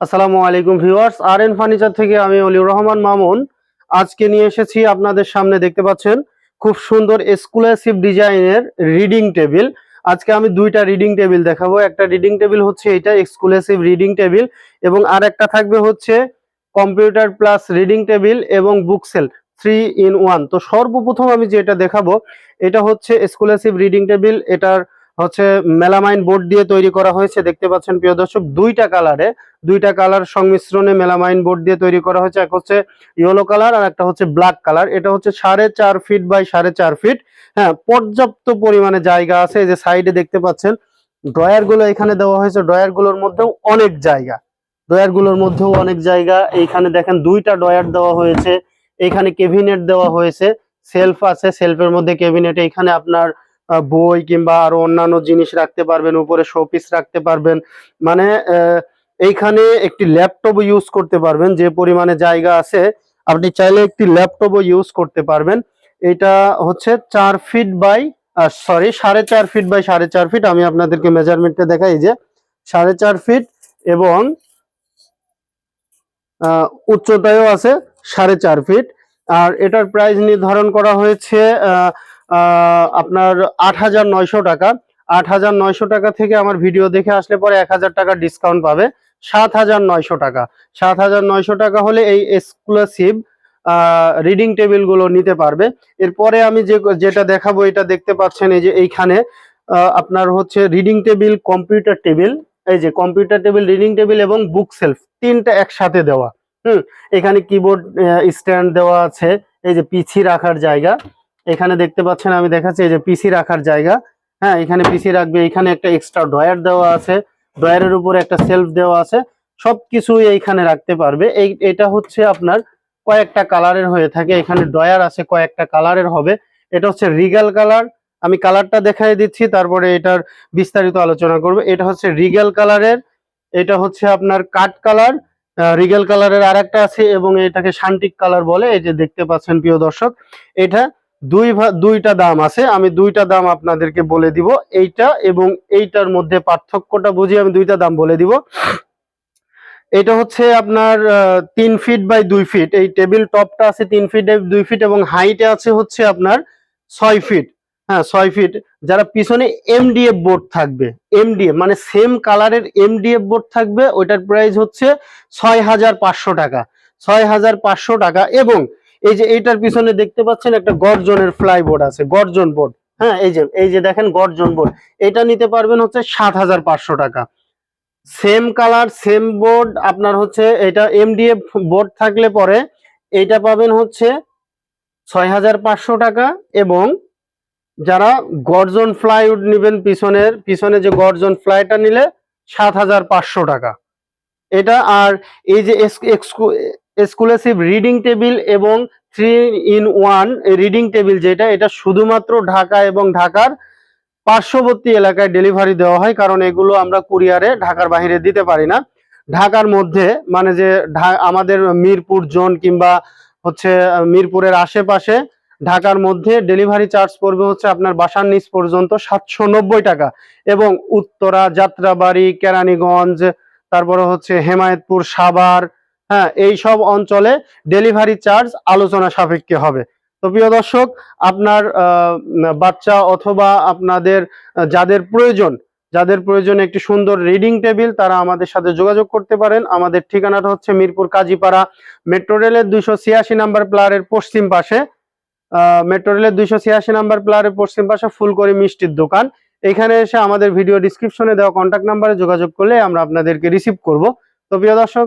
আসসালামু আলাইকুম ভিউয়ার্স আর N furniture থেকে আমি অলিউর রহমান মামুন। আজকে নিয়ে এসেছি আপনাদের সামনে দেখতে পাচ্ছেন খুব সুন্দর এক্সক্লুসিভ ডিজাইনের রিডিং টেবিল আজকে আমি দুইটা রিডিং টেবিল দেখাবো। একটা রিডিং টেবিল হচ্ছে এটা এক্সক্লুসিভ রিডিং টেবিল এবং আর একটা থাকবে হচ্ছে কম্পিউটার প্লাস রিডিং টেবিল এবং বুকসেল থ্রি ইন ওয়ান তো সর্বপ্রথম আমি যেটা দেখাবো, এটা হচ্ছে এক্সক্লুসিভ রিডিং টেবিল এটার হচ্ছে মেলামাইন বোর্ড দিয়ে তৈরি করা হয়েছে, দেখতে পাচ্ছেন প্রিয় দর্শক, দুইটা কালারে, দুইটা কালার সংমিশ্রণে মেলামাইন বোর্ড দিয়ে তৈরি করা হয়েছে, এক হচ্ছে ইয়েলো কালার আর একটা হচ্ছে ব্ল্যাক কালার এটা হচ্ছে সাড়ে চার ফিট বাই সাড়ে চার ফিট হ্যাঁ পর্যাপ্ত পরিমাণে জায়গা আছে, এই যে সাইডে দেখতে পাচ্ছেন, ড্রয়ারগুলো এখানে দেওয়া হয়েছে, ড্রয়ারগুলোর মধ্যেও অনেক জায়গা, ড্রয়ারগুলোর মধ্যেও অনেক জায়গা, এইখানে দেখেন দুইটা ড্রয়ার দেওয়া হয়েছে, এখানে কেবিনেট দেওয়া হয়েছে সেলফ আছে সেলফের মধ্যে কেবিনেট এখানে আপনার বই কিংবা আরও অন্যান্য জিনিস রাখতে পারবেন উপরে শোপিস রাখতে পারবেন। মানে এইখানে একটি ল্যাপটপ ইউজ করতে পারবেন যে পরিমাণে জায়গা আছে। আপনি চাইলে একটি ল্যাপটপও ইউজ করতে পারবেন। এটা হচ্ছে চার ফিট বাই সরি সাড়ে চার ফিট বাই সাড়ে চার ফিট আমি আপনাদেরকে মেজারমেন্টটা দেখাই যে সাড়ে চার ফিট এবং উচ্চতায়ও আছে সাড়ে চার ফিট আর এটার প্রাইস নির্ধারণ করা হয়েছে আহ, আপনার আট হাজার নয়শো টাকা। আট হাজার নয়শো টাকা থেকে আমার ভিডিও দেখে আসলে পরে এক হাজার টাকা ডিসকাউন্ট পাবে। সাত হাজার নয়শো টাকা। সাত হাজার নয়শো টাকা হলে এই এক্সক্লুসিভ রিডিং টেবিলগুলো নিতে পারবে। এরপরে আমি যে, যেটা দেখাবো, এটা দেখতে পাচ্ছেন এই যে এইখানে আপনার হচ্ছে রিডিং টেবিল কম্পিউটার টেবিল এই যে কম্পিউটার টেবিল রিডিং টেবিল এবং বুক সেলফ তিনটা একসাথে দেওয়া। হুম, এখানে কিবোর্ড স্ট্যান্ড দেওয়া আছে। এই যে পিছি রাখার জায়গা। এখানে দেখতে পাচ্ছেন, আমি দেখাচ্ছি এই যে পিসি রাখার জায়গা। হ্যাঁ এখানে পিসি রাখবে, এখানে একটা এক্সট্রা ড্রয়ার দেওয়া আছে। ড্রয়ারের উপরে একটা সেলফ দেওয়া আছে। সবকিছুই এইখানে রাখতে পারবে। এই, এটা হচ্ছে আপনার কয়েকটা কালারের হয়ে থাকে। এখানে ড্রয়ার আছে, কয়েকটা কালারের হবে। এটা হচ্ছে রিগাল কালার আমি কালারটা দেখাই দিচ্ছি, তারপরে এটার বিস্তারিত আলোচনা করব। এটা হচ্ছে রিগাল কালারের এটা হচ্ছে আপনার কাট কালার রিগেল কালারের আর একটা আছে এবং এটাকে শান্তিক কালার বলে। এই যে দেখতে পাচ্ছেন প্রিয় দর্শক, এটা দুই দুইটা দাম আছে। আমি দুইটা দাম আপনাদেরকে বলে দিব। এইটা এবং এইটার মধ্যে পার্থক্যটা বুঝিয়ে আমি দুইটা দাম বলে দিব। এটা হচ্ছে আপনার তিন ফিট বাই দুই ফিট এই টেবিল টপটা আছে তিন ফিট দুই ফিট এবং হাইটে আছে হচ্ছে আপনার ছয় ফিট হ্যাঁ ছয় ফিট যারা পিছনে এমডিএফ বোর্ড থাকবে এমডিএফ মানে সেম কালারের এমডিএফ বোর্ড থাকবে, ওইটার প্রাইস হচ্ছে ছয় হাজার পাঁচশো টাকা। ছয় হাজার পাঁচশো টাকা এবং এই যে এইটার পিছনে দেখতে পাচ্ছেন একটা গর্জনের ফ্লাই বোর্ড আছে, গর্জন বোর্ড হ্যাঁ এই যে এই যে দেখেন গর্জন বোর্ড এটা নিতে পারবেন হচ্ছে সাত হাজার পাঁচশো টাকা। সেম কালার সেম বোর্ড আপনার হচ্ছে এটা এমডিএফ বোর্ড থাকলে পরে এইটা পাবেন হচ্ছে ছয় হাজার পাঁচশো টাকা এবং যারা গর্জন ফ্লাইউড নেবেন পিছনের, পিছনে যে গর্জন ফ্লাইটা নিলে সাত হাজার পাঁচশো টাকা। এটা আর এই যে এক্সক্লুসিভ রিডিং টেবিল এবং three in one reading table যেটা, এটা শুধুমাত্র ঢাকা এবং ঢাকার পার্শ্ববর্তী এলাকায় ডেলিভারি দেওয়া হয়, কারণ এগুলো আমরা কুরিয়ারে ঢাকার বাইরে দিতে পারি না। ঢাকার মধ্যে মানে যে আমাদের মিরপুর জোন কিংবা হচ্ছে মিরপুরের আশেপাশে ঢাকার মধ্যে ডেলিভারি চার্জ পড়বে হচ্ছে আপনার বাসার নিচ পর্যন্ত সাতশো নব্বই টাকা এবং উত্তরা, যাত্রাবাড়ি, কেরানীগঞ্জ, তারপরে হচ্ছে হেমায়েতপুর, সাভার হ্যাঁ এই সব অঞ্চলে ডেলিভারি চার্জ আলোচনা সাপেক্ষে হবে। তো প্রিয় দর্শক, আপনার বাচ্চা অথবা আপনাদের যাদের প্রয়োজন যাদের প্রয়োজন একটি সুন্দর রিডিং টেবিল তারা আমাদের সাথে যোগাযোগ করতে পারেন। আমাদের ঠিকানাটা হচ্ছে মিরপুর কাজীপাড়া মেট্রো রেলের দুইশো ছিয়াশি নাম্বার প্লারের পশ্চিম পাশে। মেট্রো রেলের দুইশো ছিয়াশি নাম্বার প্লারের পশ্চিম পাশে ফুলকড়ি মিষ্টির দোকান। এখানে এসে আমাদের ভিডিও ডিসক্রিপশনে দেওয়া কন্ট্যাক্ট নাম্বারে যোগাযোগ করলে আমরা আপনাদেরকে রিসিভ করব। তো প্রিয় দর্শক